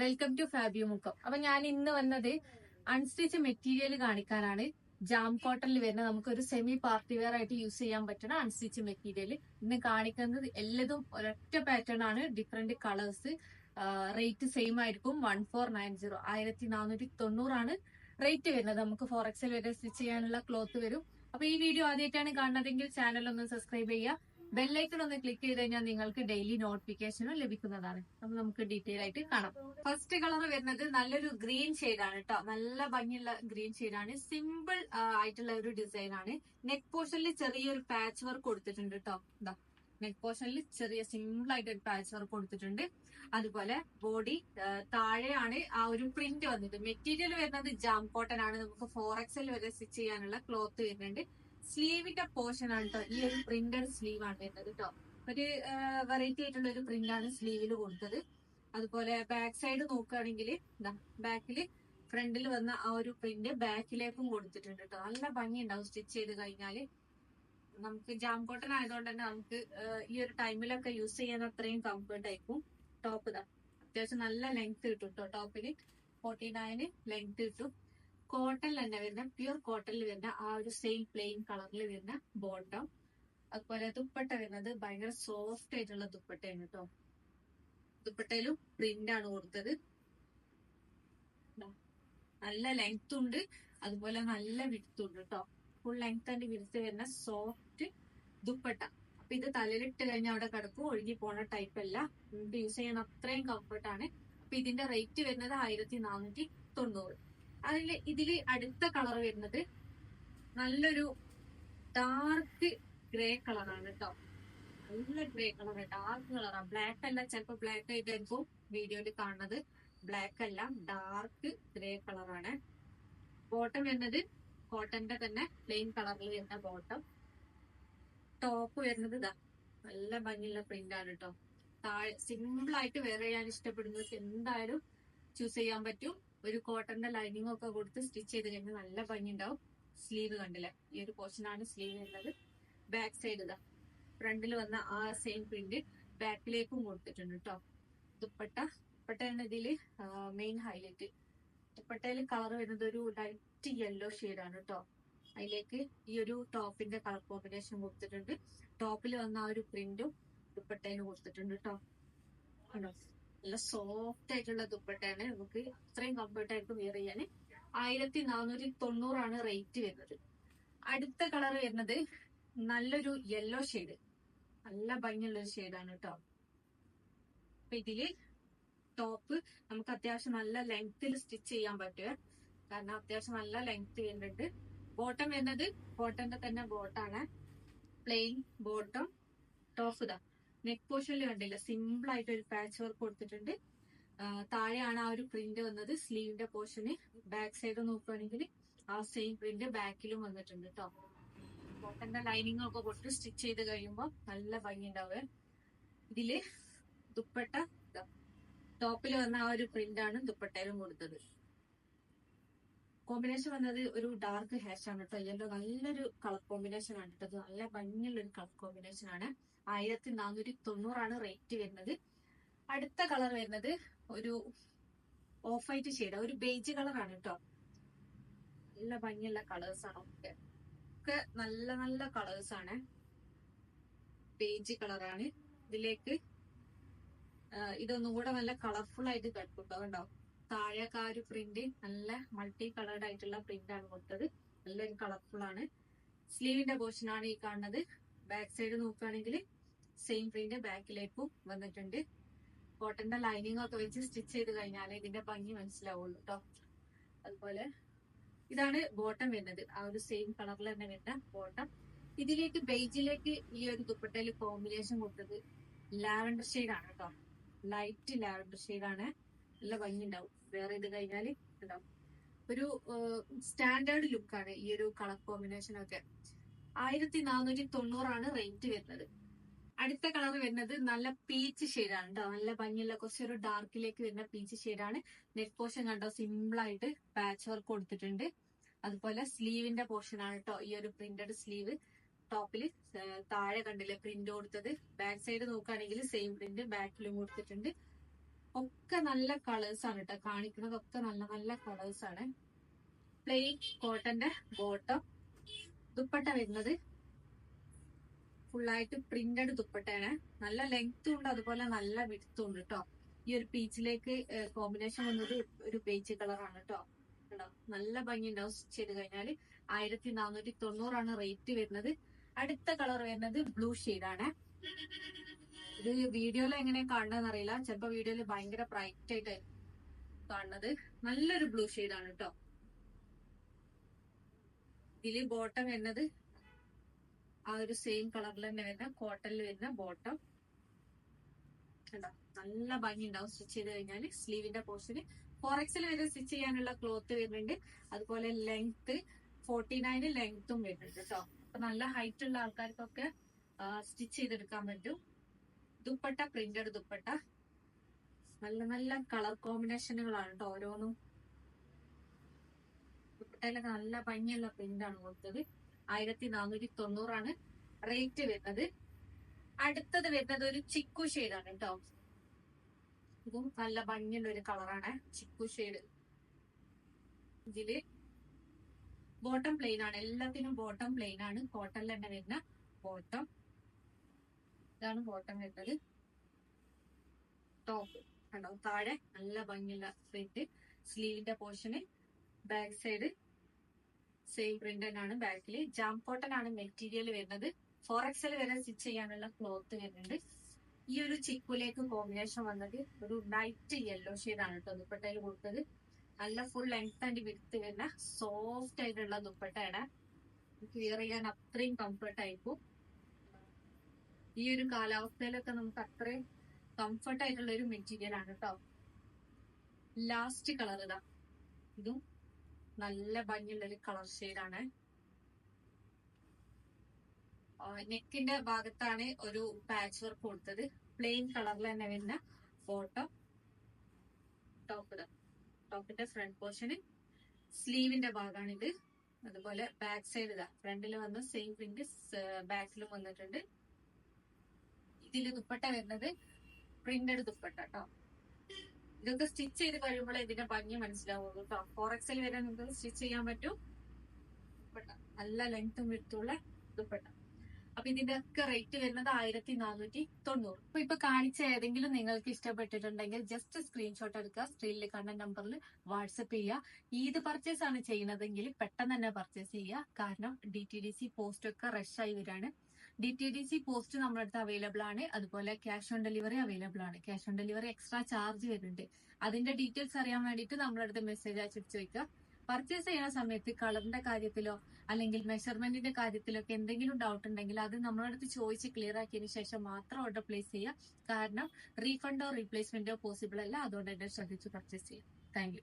Welcome to Fabio Mukkam അപ്പൊ ഞാൻ ഇന്ന് വന്നത് അൺസ്റ്റിച്ച് മെറ്റീരിയൽ കാണിക്കാനാണ്. ജാം കോട്ടണിൽ വരുന്ന നമുക്ക് ഒരു സെമി പാർട്ടി വെയർ ആയിട്ട് യൂസ് ചെയ്യാൻ പറ്റുന്ന അൺസ്റ്റിച്ച് മെറ്റീരിയൽ ഇന്ന് കാണിക്കുന്നത് എല്ലതും ഒരൊറ്റ പാറ്റേൺ ആണ്. ഡിഫറെന്റ് കളേഴ്സ് റേറ്റ് സെയിം ആയിരിക്കും. വൺ ഫോർ നയൻ സീറോ ആയിരത്തി നാനൂറ്റി തൊണ്ണൂറാണ് റേറ്റ് വരുന്നത്. നമുക്ക് ഫോർ എക്സൽ വരെ സ്റ്റിച്ച് ചെയ്യാനുള്ള ക്ലോത്ത് വരും. അപ്പൊ ഈ വീഡിയോ ആദ്യമായിട്ടാണ് കാണുന്നതെങ്കിൽ ചാനൽ ഒന്ന് സബ്സ്ക്രൈബ് ചെയ്യുക. ബെല്ലൈക്കൺ ഒന്ന് ക്ലിക്ക് ചെയ്ത് കഴിഞ്ഞാൽ നിങ്ങൾക്ക് ഡെയിലി നോട്ടിഫിക്കേഷനും ലഭിക്കുന്നതാണ്. അപ്പൊ നമുക്ക് ഡീറ്റെയിൽ ആയിട്ട് കാണാം. ഫസ്റ്റ് കളർ വരുന്നത് നല്ലൊരു ഗ്രീൻ ആണ് കേട്ടോ നല്ല ഭംഗിയുള്ള ഗ്രീൻ ആണ്. സിമ്പിൾ ആയിട്ടുള്ള ഒരു ഡിസൈൻ ആണ്. നെക്ക് പോർഷനിൽ ചെറിയൊരു പാച്ച് വർക്ക് കൊടുത്തിട്ടുണ്ട് കേട്ടോ എന്താ നെക്ക് പോർഷനിൽ ചെറിയ സിമ്പിൾ ആയിട്ട് ഒരു പാച്ച് വർക്ക് കൊടുത്തിട്ടുണ്ട്. അതുപോലെ ബോഡി താഴെയാണ് ആ ഒരു പ്രിന്റ് വന്നത്. മെറ്റീരിയൽ വരുന്നത് ജാം കോട്ടൺ ആണ്. നമുക്ക് ഫോർ എക്സൽ വരെ സ്റ്റിച്ച് ചെയ്യാനുള്ള ക്ലോത്ത് വരുന്നുണ്ട്. സ്ലീവിന്റെ പോർഷൻ ആണ് കേട്ടോ ഈ ഒരു പ്രിന്റഡ് സ്ലീവ് ആണ് വരുന്നത് കേട്ടോ ഒരു വെറൈറ്റി ആയിട്ടുള്ള ഒരു പ്രിന്റ് ആണ് സ്ലീവിൽ കൊടുത്തത്. അതുപോലെ ബാക്ക് സൈഡ് നോക്കുകയാണെങ്കിൽ ബാക്കിൽ ഫ്രണ്ടിൽ വന്ന ആ ഒരു പ്രിന്റ് ബാക്കിലേക്കും കൊടുത്തിട്ടുണ്ട് കേട്ടോ നല്ല ഭംഗി ഉണ്ടാവും സ്റ്റിച്ച് ചെയ്ത് കഴിഞ്ഞാൽ. നമുക്ക് ജാം കോട്ടൺ ആയതുകൊണ്ട് തന്നെ നമുക്ക് ഈ ഒരു ടൈമിലൊക്കെ യൂസ് ചെയ്യാൻ അത്രയും കംഫർട്ട് ആയിരിക്കും. ടോപ്പ് ഇതാ അത്യാവശ്യം നല്ല ലെങ്ത് കിട്ടും കേട്ടോ ടോപ്പിന് ഫോർട്ടി നയന് ലെങ്ത് കിട്ടും. കോട്ടണിൽ തന്നെ വരുന്ന പ്യൂർ കോട്ടണിൽ വരുന്ന ആ ഒരു സെയിം പ്ലെയിൻ കളറിൽ വരുന്ന ബോട്ടം അതുപോലെ ദുപ്പട്ട വരുന്നത് ഭയങ്കര സോഫ്റ്റ് ആയിട്ടുള്ള ദുപ്പട്ടയാണ് കേട്ടോ ദുപ്പട്ടയിലും പ്രിന്റ് ആണ് കൊടുത്തത്. നല്ല ലെങ്ത് ഉണ്ട്. അതുപോലെ നല്ല വിടുത്തും ഉണ്ട് കേട്ടോ ഫുൾ ലെങ്ത് ആൻഡ് വിടുത്ത് വരുന്ന സോഫ്റ്റ് ദുപ്പട്ട. അപ്പൊ ഇത് തലയിലിട്ട് കഴിഞ്ഞാൽ അവിടെ കിടക്കും. ഒഴുകി പോണ ടൈപ്പ് അല്ല. യൂസ് ചെയ്യാൻ അത്രയും കംഫർട്ട് ആണ്. അപ്പൊ ഇതിന്റെ റേറ്റ് വരുന്നത് ആയിരത്തി നാനൂറ്റി തൊണ്ണൂറ്. അതിൽ ഇതിൽ അടുത്ത കളർ വരുന്നത് നല്ലൊരു ഡാർക്ക് ഗ്രേ കളറാണ് കേട്ടോ നല്ല ഗ്രേ കളർ ഡാർക്ക് കളറാണ് ബ്ലാക്ക് അല്ല ചിലപ്പോ ബ്ലാക്ക് ആയിട്ടായിരിക്കും വീഡിയോയിൽ കാണുന്നത്. ബ്ലാക്ക് അല്ല ഡാർക്ക് ഗ്രേ കളറാണ് ബോട്ടം വരുന്നത് കോട്ടന്റെ തന്നെ പ്ലെയിൻ കളറിൽ വരുന്ന ബോട്ടം ടോപ്പ് വരുന്നത് ഇതാ നല്ല ഭംഗിയുള്ള പ്രിന്റ് ആണ് കേട്ടോ താഴെ സിമ്പിൾ ആയിട്ട് വേറെ ഞാൻ ഇഷ്ടപ്പെടുന്നത്. എന്തായാലും ചൂസ് ചെയ്യാൻ പറ്റും. ഒരു കോട്ടന്റെ ലൈനിങ് ഒക്കെ കൊടുത്ത് സ്റ്റിച്ച് ചെയ്ത് കഴിഞ്ഞാൽ നല്ല ഭംഗി ഉണ്ടാവും സ്ലീവ് കണ്ടില്ല? ഈ ഒരു പോർഷൻ ആണ് സ്ലീവ് ഉള്ളത് ബാക്ക് സൈഡ് ഇതാ. ഫ്രണ്ടിൽ വന്ന ആ സെയിം പ്രിന്റ് ബാക്കിലേക്കും കൊടുത്തിട്ടുണ്ട് കേട്ടോ ദുപ്പട്ട. ദുപ്പട്ടയാണ് ഇതിൽ മെയിൻ ഹൈലൈറ്റ് ദുപ്പട്ടയിൽ കളർ വരുന്നത് ഒരു ലൈറ്റ് യെല്ലോ ആണ് കേട്ടോ അതിലേക്ക് ഈ ഒരു ടോപ്പിന്റെ കളർ കോമ്പിനേഷൻ കൊടുത്തിട്ടുണ്ട്. ടോപ്പിൽ വന്ന ആ ഒരു പ്രിന്റും ദുപ്പട്ടയിൽ കൊടുത്തിട്ടുണ്ട് കേട്ടോ കണ്ടോ? നല്ല സോഫ്റ്റ് ആയിട്ടുള്ള ദുപ്പട്ടയാണ് നമുക്ക് അത്രയും കംഫർട്ട് ആയിട്ട് വെയർ ചെയ്യാൻ. ആയിരത്തി നാനൂറ്റി തൊണ്ണൂറാണ് റേറ്റ് വരുന്നത്. അടുത്ത കളർ വരുന്നത് നല്ലൊരു യെല്ലോ ഷെയ്ഡ് നല്ല ഭംഗിയുള്ളൊരു ഷെയ്ഡാണ് കേട്ടോ അപ്പൊ ഇതിൽ ടോപ്പ് നമുക്ക് അത്യാവശ്യം നല്ല ലെങ്ത്തിൽ സ്റ്റിച്ച് ചെയ്യാൻ പറ്റുക കാരണം അത്യാവശ്യം നല്ല ലെങ്ത് വരുന്നുണ്ട്. ബോട്ടം വരുന്നത് ബോട്ടന്റെ തന്നെ ബോട്ടാണ് പ്ലെയിൻ ബോട്ടം ടോപ്പ് ഇതാ. നെക്ക് പോർഷനിൽ കണ്ടില്ല? സിമ്പിൾ ആയിട്ട് ഒരു പാച്ച് വർക്ക് കൊടുത്തിട്ടുണ്ട്. താഴെയാണ് ആ ഒരു പ്രിന്റ് വന്നത്. സ്ലീവിന്റെ പോർഷന് ബാക്ക് സൈഡ് നോക്കുകയാണെങ്കിൽ ആ സെയിം പ്രിന്റ് ബാക്കിലും വന്നിട്ടുണ്ട് കേട്ടോ കോട്ടന്റെ ലൈനിങ് ഒക്കെ കൊടുത്ത് സ്റ്റിച്ച് ചെയ്ത് കഴിയുമ്പോൾ നല്ല ഭംഗി ഉണ്ടാവുക. ഇതിൽ ദുപ്പട്ട ടോപ്പിൽ വന്ന ആ ഒരു പ്രിന്റ് ആണ് ദുപ്പട്ടയിലും കൊടുത്തത്. കോമ്പിനേഷൻ വന്നത് ഒരു ഡാർക്ക് ഹാഷ് ആണ് കേട്ടോ യെല്ലോ നല്ലൊരു കളർ കോമ്പിനേഷൻ ആണ് കേട്ടത് നല്ല ഭംഗിയുള്ള ഒരു കളർ കോമ്പിനേഷൻ ആണ്. ആയിരത്തി നാനൂറ്റി തൊണ്ണൂറാണ് റേറ്റ് വരുന്നത്. അടുത്ത കളർ വരുന്നത് ഒരു ഓഫ് വൈറ്റ് ഷെയ്ഡ് ഒരു ബേജ് കളറാണ് കേട്ടോ നല്ല ഭംഗിയുള്ള കളേഴ്സ് ആണ്. ഒക്കെ ഒക്കെ നല്ല നല്ല കളേഴ്സ് ആണ്. ബേജ് കളറാണ് ഇതിലേക്ക് ഇതൊന്നും കൂടെ നല്ല കളർഫുൾ ആയിട്ട് കിടക്കും കണ്ടോ? താഴെയൊക്കെ ആ ഒരു പ്രിന്റ് നല്ല മൾട്ടി കളേർഡ് ആയിട്ടുള്ള പ്രിന്റ് ആണ് കൊടുത്തത്. നല്ലൊരു കളർഫുൾ ആണ്. സ്ലീവിന്റെ പോർഷൻ ആണ് ഈ കാണുന്നത്. ബാക്ക് സൈഡ് നോക്കുകയാണെങ്കിൽ സെയിം പ്രിന്റ് ബാക്കിലേക്കും വന്നിട്ടുണ്ട്. കോട്ടന്റെ ലൈനിങ് ഒക്കെ വെച്ച് സ്റ്റിച്ച് ചെയ്ത് കഴിഞ്ഞാൽ ഇതിന്റെ ഭംഗി മനസ്സിലാവുള്ളൂ കേട്ടോ അതുപോലെ ഇതാണ് ബോട്ടം വരുന്നത്. ആ ഒരു സെയിം കളറിൽ തന്നെ വരുന്ന ബോട്ടം ഇതിലേക്ക് ബെയ്ജിലേക്ക് ഈ ഒരു ദുപ്പട്ടയിൽ കോമ്പിനേഷൻ കൊടുത്തത് ലാവൻഡർ ആണ് കേട്ടോ ലൈറ്റ് ലാവൻഡർ ആണ്. നല്ല ഭംഗി ഉണ്ടാവും വേറെ ഇത് കഴിഞ്ഞാൽ ഉണ്ടാവും ഒരു സ്റ്റാൻഡേർഡ് ലുക്കാണ് ഈ ഒരു കളർ കോമ്പിനേഷൻ ഒക്കെ. ആയിരത്തി നാനൂറ്റി തൊണ്ണൂറാണ് റേറ്റ് വരുന്നത്. അടുത്ത കളർ വരുന്നത് നല്ല പീച്ച് ഷെയ്ഡാണ് കേട്ടോ നല്ല ഭംഗിയുള്ള കുറച്ചൊരു ഡാർക്കിലേക്ക് വരുന്ന പീച്ച് ഷെയ്ഡാണ് നെക്ക് പോർഷൻ കണ്ടോ? സിമ്പിൾ ആയിട്ട് പാച്ച് വർക്ക് കൊടുത്തിട്ടുണ്ട്. അതുപോലെ സ്ലീവിന്റെ പോർഷൻ ആണ് കേട്ടോ ഈ ഒരു പ്രിന്റഡ് സ്ലീവ്. ടോപ്പിൽ താഴെ കണ്ടില്ലേ പ്രിന്റ് കൊടുത്തത്? ബാക്ക് സൈഡ് നോക്കുകയാണെങ്കിൽ സെയിം പ്രിന്റ് ബാക്കിലും കൊടുത്തിട്ടുണ്ട്. ഒക്കെ നല്ല കളേഴ്സ് ആണ് കേട്ടോ കാണിക്കുന്നതൊക്കെ നല്ല നല്ല കളേഴ്സ് ആണ്. പ്ലെയിൻ കോട്ടന്റെ ബോട്ടം ദുപ്പട്ട വരുന്നത്. ഫുള്ളായിട്ട് പ്രിന്റഡ് ദുപ്പട്ടയാണ്. നല്ല ലെങ്ത്തും ഉണ്ട് അതുപോലെ നല്ല വിടുത്തും ഉണ്ട് കേട്ടോ ഈ ഒരു പീച്ചിലേക്ക് കോമ്പിനേഷൻ വന്നത് ഒരു പേച്ച് കളറാണ് കേട്ടോ കണ്ടോ? നല്ല ഭംഗി ഉണ്ടാവും സ്റ്റിച്ച് ചെയ്ത് കഴിഞ്ഞാൽ ആയിരത്തി നാനൂറ്റി തൊണ്ണൂറാണ് റേറ്റ് വരുന്നത്. അടുത്ത കളർ വരുന്നത് ബ്ലൂ ആണ്. ഇത് വീഡിയോയിൽ എങ്ങനെ കാണണെന്നറിയില്ല അറിയില്ല. ചിലപ്പോ വീഡിയോയിൽ ഭയങ്കര ബ്രൈറ്റ് ആയിട്ട് കാണുന്നത്. നല്ലൊരു ബ്ലൂ ആണ് കേട്ടോ ഇതിൽ ബോട്ടം വരുന്നത് ആ ഒരു സെയിം കളറിൽ തന്നെ വരുന്ന കോട്ടണിൽ വരുന്ന ബോട്ടം നല്ല ഭംഗി ഉണ്ടാവും സ്റ്റിച്ച് ചെയ്ത് കഴിഞ്ഞാൽ സ്ലീവിന്റെ പോർഷന് എക്സിൽ വരെ സ്റ്റിച്ച് ചെയ്യാനുള്ള ക്ലോത്ത് വരുന്നുണ്ട്. അതുപോലെ ലെങ്ത് ഫോർട്ടി നയന് ലെങ്ത്തും വരുന്നുണ്ട് കേട്ടോ അപ്പൊ നല്ല ഹൈറ്റ് ഉള്ള ആൾക്കാർക്കൊക്കെ സ്റ്റിച്ച് ചെയ്തെടുക്കാൻ പറ്റും. ദുപ്പട്ട പ്രിന്റഡ് ദുപ്പട്ട. നല്ല നല്ല കളർ കോമ്പിനേഷനുകളാണ് കേട്ടോ ഓരോന്നും. ദുപ്പട്ടയിലൊക്കെ നല്ല ഭംഗിയുള്ള പ്രിന്റ് ആണ് കൊടുത്തത്. ആയിരത്തി നാനൂറ്റി തൊണ്ണൂറാണ് റേറ്റ് വരുന്നത്. അടുത്തത് വരുന്നത് ഒരു ചിക്കു ഷെയ്ഡാണ് കേട്ടോ ഇതും നല്ല ഭംഗിയുള്ള ഒരു കളറാണ് ചിക്കു ഷെയ്ഡ് ഇതിൽ ബോട്ടം പ്ലെയിൻ ആണ്. എല്ലാത്തിനും ബോട്ടം പ്ലെയിൻ ആണ്. കോട്ടണിൽ തന്നെ വരുന്ന ബോട്ടം ഇതാണ് ബോട്ടം വരുന്നത് ടോപ്പ് കണ്ടോ? താഴെ നല്ല ഭംഗിയുള്ള പ്രിന്റ് സ്ലീവിന്റെ പോർഷന് ബാക്ക് സൈഡ് സെയിം പ്രിന്റ് തന്നെയാണ് ബാക്കിൽ ജാം കോട്ടൺ ആണ് മെറ്റീരിയൽ വരുന്നത്. ഫോർ എക്സൽ വരെ സ്റ്റിച്ച് ചെയ്യാനുള്ള ക്ലോത്ത് വരുന്നുണ്ട്. ഈ ഒരു ചിക്കുലേക്ക് കോമ്പിനേഷൻ വന്നത് ഒരു ലൈറ്റ് യെല്ലോ ആണ് കേട്ടോ ദുപ്പട്ടയിൽ കൊടുത്തത്. നല്ല ഫുൾ ലെങ്ത് ആൻഡ് വിടുത്ത് വരുന്ന സോഫ്റ്റ് ആയിട്ടുള്ള ദുപ്പട്ടയാണ്. ക്ലിയർ ചെയ്യാൻ അത്രയും കംഫർട്ട് ആയിരിക്കും. ഈ ഒരു കാലാവസ്ഥയിലൊക്കെ നമുക്ക് അത്രയും കംഫർട്ട് ആയിട്ടുള്ള ഒരു മെറ്റീരിയൽ ആണ് കേട്ടോ ലാസ്റ്റ് കളർ ഇതാ. ഇതും നല്ല ഭംഗിയുള്ള ഒരു കളർ ഷെയ്ഡാണ് നെക്കിന്റെ ഭാഗത്താണ് ഒരു പാച്ച് വർക്ക് കൊടുത്തത്. പ്ലെയിൻ കളറിൽ തന്നെ വരുന്ന ബോട്ടം ടോപ്പ് ടോപ്പിന്റെ ഫ്രണ്ട് പോർഷന് സ്ലീവിന്റെ ഭാഗമാണിത് അതുപോലെ ബാക്ക് സൈഡ് ഇതാ. ഫ്രണ്ടിൽ വന്ന സെയിം പ്രിന്റ് ബാക്കിലും വന്നിട്ടുണ്ട്. ഇതിൽ ദുപ്പട്ട വരുന്നത് പ്രിന്റഡ് ദുപ്പട്ട കേട്ടോ ഇതൊക്കെ സ്റ്റിച്ച് ചെയ്ത് കഴിയുമ്പോൾ ഇതിന്റെ ഭംഗി മനസ്സിലാവും കേട്ടോ ഫോറക്സിൽ വരെ നിങ്ങൾക്ക് സ്റ്റിച്ച് ചെയ്യാൻ പറ്റും. നല്ല ലെങ്ത്തും വിടുത്തുള്ള ദുപ്പട്ട. അപ്പൊ ഇതിന്റെ ഒക്കെ റേറ്റ് വരുന്നത് ആയിരത്തി നാനൂറ്റി തൊണ്ണൂറ് അപ്പൊ ഇപ്പൊ കാണിച്ച ഏതെങ്കിലും നിങ്ങൾക്ക് ഇഷ്ടപ്പെട്ടിട്ടുണ്ടെങ്കിൽ ജസ്റ്റ് സ്ക്രീൻഷോട്ട് എടുക്കുക. സ്ക്രീനിൽ കണ്ട നമ്പറിൽ വാട്സപ്പ് ചെയ്യുക. ഈദ് പർച്ചേസ് ആണ് ചെയ്യുന്നതെങ്കിൽ പെട്ടെന്ന് തന്നെ പർച്ചേസ് ചെയ്യുക. കാരണം D T D C post ഒക്കെ റഷ് ആയി വരികയാണ് D T D C post നമ്മുടെ അടുത്ത് അവൈലബിൾ ആണ്. അതുപോലെ ക്യാഷ് ഓൺ ഡെലിവറി അവൈലബിൾ ആണ്. Cash on delivery extra charge വരുന്നുണ്ട്. അതിന്റെ ഡീറ്റെയിൽസ് അറിയാൻ വേണ്ടിയിട്ട് നമ്മുടെ അടുത്ത് മെസ്സേജ് അയച്ചിട്ട് ചോദിക്കുക. പർച്ചേസ് ചെയ്യുന്ന സമയത്ത് കളറിന്റെ കാര്യത്തിലോ അല്ലെങ്കിൽ മെഷർമെന്റിന്റെ കാര്യത്തിലോ ഒക്കെ എന്തെങ്കിലും ഡൗട്ട് ഉണ്ടെങ്കിൽ അത് അടുത്ത് ചോദിച്ച് ക്ലിയർ ആക്കിയതിനു ശേഷം മാത്രം ഓർഡർ പ്ലേസ് ചെയ്യുക. കാരണം റീഫണ്ടോ റീപ്ലേസ്മെന്റോ പോസിബിൾ അല്ല. അതുകൊണ്ട് തന്നെ ശ്രദ്ധിച്ച് പർച്ചേസ് ചെയ്യാം താങ്ക്